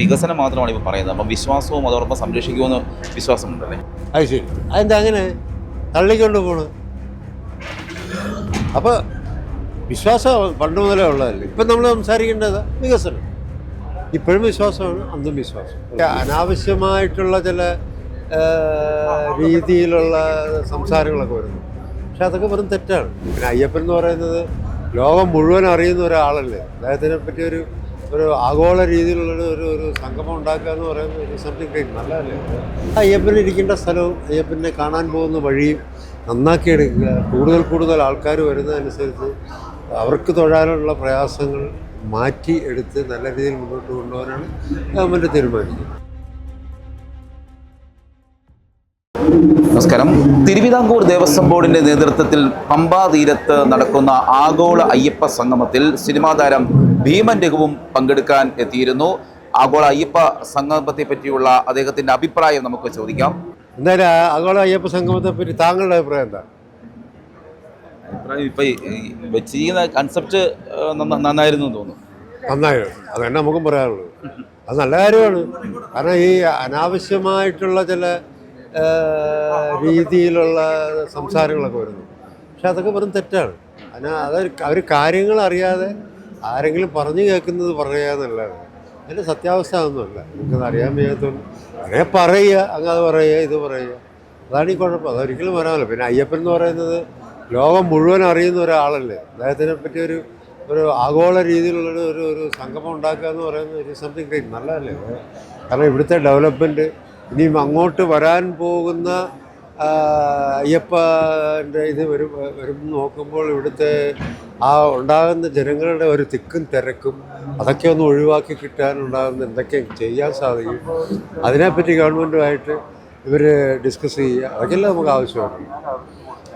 വികസനം മാത്രമാണ് ഇപ്പോൾ പറയുന്നത്. അപ്പം വിശ്വാസവും അതോടൊപ്പം സംരക്ഷിക്കുമെന്ന് വിശ്വാസമുണ്ടല്ലേ? അത് ശരി. അതെന്താ അങ്ങനെ? തള്ളിക്കൊണ്ട് പോണ്. അപ്പോൾ വിശ്വാസം പണ്ട് മുതലേ ഉള്ളതല്ലേ? ഇപ്പം നമ്മൾ സംസാരിക്കേണ്ടത് വികസനം. ഇപ്പോഴും വിശ്വാസമാണ് അന്നും വിശ്വാസം. അനാവശ്യമായിട്ടുള്ള ചില രീതിയിലുള്ള സംസാരങ്ങളൊക്കെ വരുന്നു. പക്ഷെ അതൊക്കെ വെറും തെറ്റാണ്. പിന്നെ അയ്യപ്പൻ എന്ന് പറയുന്നത് ലോകം മുഴുവൻ അറിയുന്ന ഒരാളല്ലേ? അദ്ദേഹത്തിനെ പറ്റി ഒരു ആഗോള രീതിയിലുള്ള ഒരു- ഒരു സംഗമം ഉണ്ടാക്കുക എന്ന് പറയുന്നത് സംതിങ് ഗ്രേറ്റ് നല്ലതല്ലേ? അയ്യപ്പന് ഇരിക്കേണ്ട സ്ഥലവും അയ്യപ്പനെ കാണാൻ പോകുന്ന വഴിയും നന്നാക്കി എടുക്കുക കൂടുതൽ കൂടുതൽ ആൾക്കാർ വരുന്നതനുസരിച്ച് അവർക്ക് തൊഴാനുള്ള പ്രയാസങ്ങൾ മാറ്റി എടുത്ത് നല്ല രീതിയിൽ മുന്നോട്ട് കൊണ്ടുപോകാനാണ് ഗവൺമെന്റ് തീരുമാനിക്കുന്നത് നമസ്കാരം. തിരുവിതാംകൂർ ദേവസ്വം ബോർഡിന്റെ നേതൃത്വത്തിൽ പമ്പാ തീരത്ത് നടക്കുന്ന ആഗോള അയ്യപ്പ സംഗമത്തിൽ സിനിമാ താരം ഭീമൻ രഘുവും പങ്കെടുക്കാൻ എത്തിയിരുന്നു. ആഗോള അയ്യപ്പ സംഗമത്തെ പറ്റിയുള്ള അദ്ദേഹത്തിന്റെ അഭിപ്രായം നമുക്ക് ചോദിക്കാം. എന്തായാലും ആഗോള അയ്യപ്പ സംഗമത്തെ പറ്റി താങ്കളുടെ അഭിപ്രായം എന്താ? അഭിപ്രായം ഇപ്പൊ വെച്ചിരിക്കുന്ന കൺസെപ്റ്റ് നന്നായിരുന്നു തോന്നുന്നു. നന്നായിരുന്നു. അത് തന്നെ നമുക്കും പറയാറുള്ളൂ അത് നല്ല കാര്യമാണ്. കാരണം ഈ അനാവശ്യമായിട്ടുള്ള ചില രീതിയിലുള്ള സംസാരങ്ങളൊക്കെ വരുന്നു. പക്ഷെ അതൊക്കെ വെറും തെറ്റാണ്. അതിനാ അതൊരു അവർ കാര്യങ്ങൾ അറിയാതെ ആരെങ്കിലും പറഞ്ഞു കേൾക്കുന്നത് പറയാന്നല്ലാതെ അതിന്റെ സത്യാവസ്ഥ ഒന്നുമല്ല നിങ്ങൾക്കത് അറിയാൻ വയ്യാത്തതുകൊണ്ട് അങ്ങനെ പറയുക അങ്ങ് അത് പറയുക ഇത് പറയുക. അതാണ് ഈ കുഴപ്പം. അതൊരിക്കലും വരാമല്ലോ പിന്നെ അയ്യപ്പൻ എന്ന് പറയുന്നത് ലോകം മുഴുവൻ അറിയുന്ന ഒരാളല്ലേ. അദ്ദേഹത്തിനെ പറ്റി ഒരു ഒരു ആഗോള രീതിയിലുള്ളൊരു ഒരു- ഒരു സംഗമം ഉണ്ടാക്കുക എന്ന് പറയുന്നത് ഒരു സംതിങ് ഗ്രേറ്റ് നല്ലതല്ലേ? കാരണം ഇവിടുത്തെ ഡെവലപ്മെന്റ് ഇനിയും അങ്ങോട്ട് വരാൻ പോകുന്ന അയ്യപ്പ അയ്യപ്പന്റെ ഇത് വരും വരും നോക്കുമ്പോൾ ഇവിടുത്തെ ആ ഉണ്ടാകുന്ന ജനങ്ങളുടെ ഒരു തിക്കും തിരക്കും അതൊക്കെ ഒന്ന് ഒഴിവാക്കി കിട്ടാനുണ്ടാകുന്ന എന്തൊക്കെ ചെയ്യാൻ സാധിക്കും. അതിനെപ്പറ്റി ഗവൺമെന്റുമായിട്ട് ഇവർ ഡിസ്കസ് ചെയ്യുക. അതൊക്കെയല്ലേ നമുക്ക് ആവശ്യമാണ്.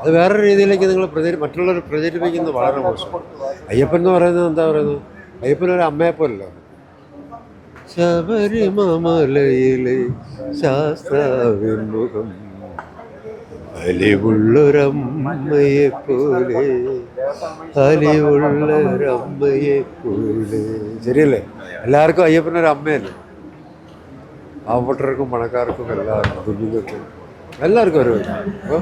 അത് വേറെ രീതിയിലേക്ക് നിങ്ങൾ പ്രചരി മറ്റുള്ളവർ പ്രചരിപ്പിക്കുന്നത് വളരെ മോശം അയ്യപ്പൻ എന്ന് പറയുന്നത് എന്താ പറയുന്നത്? അയ്യപ്പൻ ഒരു അമ്മയെ പോലല്ലോ ശബരിമലയിലെ ശാസ്താവിൻ മുഖം അലിവുള്ളൊരമ്മയെ പോലെ അലിവുള്ളൊരമ്മയെ പോലെ ശരിയല്ലേ? എല്ലാവർക്കും അയ്യപ്പനൊരു അമ്മയല്ലേ? പാവപ്പെട്ടവർക്കും പണക്കാർക്കും എല്ലാവർക്കും കുഞ്ഞുങ്ങൾക്കും എല്ലാവർക്കും ഒരു അപ്പോൾ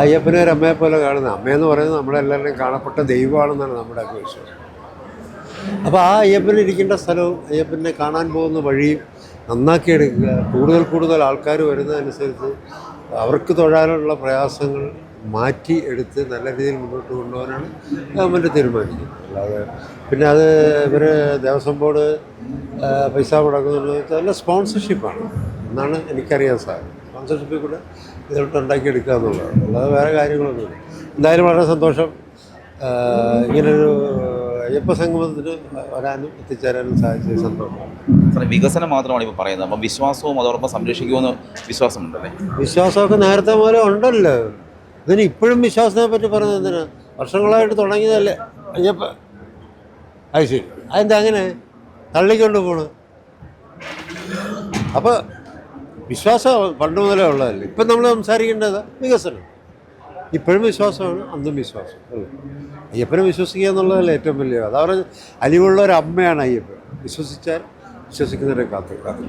അയ്യപ്പനെ ഒരു അമ്മയെ പോലെ കാണുന്നത് അമ്മയെന്ന് പറയുന്നത് നമ്മളെല്ലാവരുടെയും കാണപ്പെട്ട ദൈവമാണെന്നാണ് നമ്മുടെ ഒക്കെ വിശ്വാസം. അപ്പോൾ ആ അയ്യപ്പൻ ഇരിക്കേണ്ട സ്ഥലവും അയ്യപ്പനെ കാണാൻ പോകുന്ന വഴിയും നന്നാക്കി എടുക്കുക കൂടുതൽ കൂടുതൽ ആൾക്കാർ വരുന്നതനുസരിച്ച് അവർക്ക് തൊഴാനുള്ള പ്രയാസങ്ങൾ മാറ്റി എടുത്ത് നല്ല രീതിയിൽ മുന്നോട്ട് കൊണ്ടുപോകാനാണ് ഗവൺമെന്റ് തീരുമാനിക്കുന്നത്. അല്ലാതെ പിന്നെ അത് ഇവർ ദേവസ്വം ബോർഡ് പൈസ മുടക്കുന്നുണ്ടെന്ന് വെച്ചാൽ നല്ല സ്പോൺസർഷിപ്പാണ് എന്നാണ് എനിക്കറിയാൻ സാധിക്കും സ്പോൺസർഷിപ്പിൽ കൂടെ ഇതിലോട്ട് ഉണ്ടാക്കിയെടുക്കുക എന്നുള്ളതാണ് അല്ലാതെ വേറെ കാര്യങ്ങളൊന്നുമില്ല. എന്തായാലും വളരെ സന്തോഷം. ഇങ്ങനൊരു അയ്യപ്പ സംഗമത്തിന് വരാനും എത്തിച്ചേരാനും സാധിച്ചത് സന്തോഷം സാറേ, വികസനം മാത്രമാണ് ഇപ്പോൾ പറയുന്നത്. അപ്പം വിശ്വാസവും അതോടൊപ്പം സംരക്ഷിക്കുമെന്ന് വിശ്വാസമുണ്ടല്ലേ? വിശ്വാസമൊക്കെ നേരത്തെ പോലെ ഉണ്ടല്ലോ. ഇതിന് ഇപ്പോഴും വിശ്വാസത്തെ പറ്റി പറയുന്നത് എന്തിനാ? വർഷങ്ങളായിട്ട് തുടങ്ങിയതല്ലേ. അയ്യപ്പ അത് ശരി. അതെന്താ അങ്ങനെ? തള്ളിക്കൊണ്ട് പോണ്. അപ്പോൾ വിശ്വാസം പണ്ട് മുതലേ ഉള്ളതല്ലേ. ഇപ്പം നമ്മൾ സംസാരിക്കേണ്ടത് വികസനം. ഇപ്പോഴും വിശ്വാസമാണ് അന്നും വിശ്വാസം. അല്ലേ? അയ്യപ്പനെ വിശ്വസിക്കുക എന്നുള്ളതല്ലേ ഏറ്റവും വലിയ അതവരെ അലിവുള്ള ഒരു അമ്മയാണ് അയ്യപ്പൻ. വിശ്വസിച്ചാൽ വിശ്വസിക്കുന്നവരെ കാത്തു കാത്തു.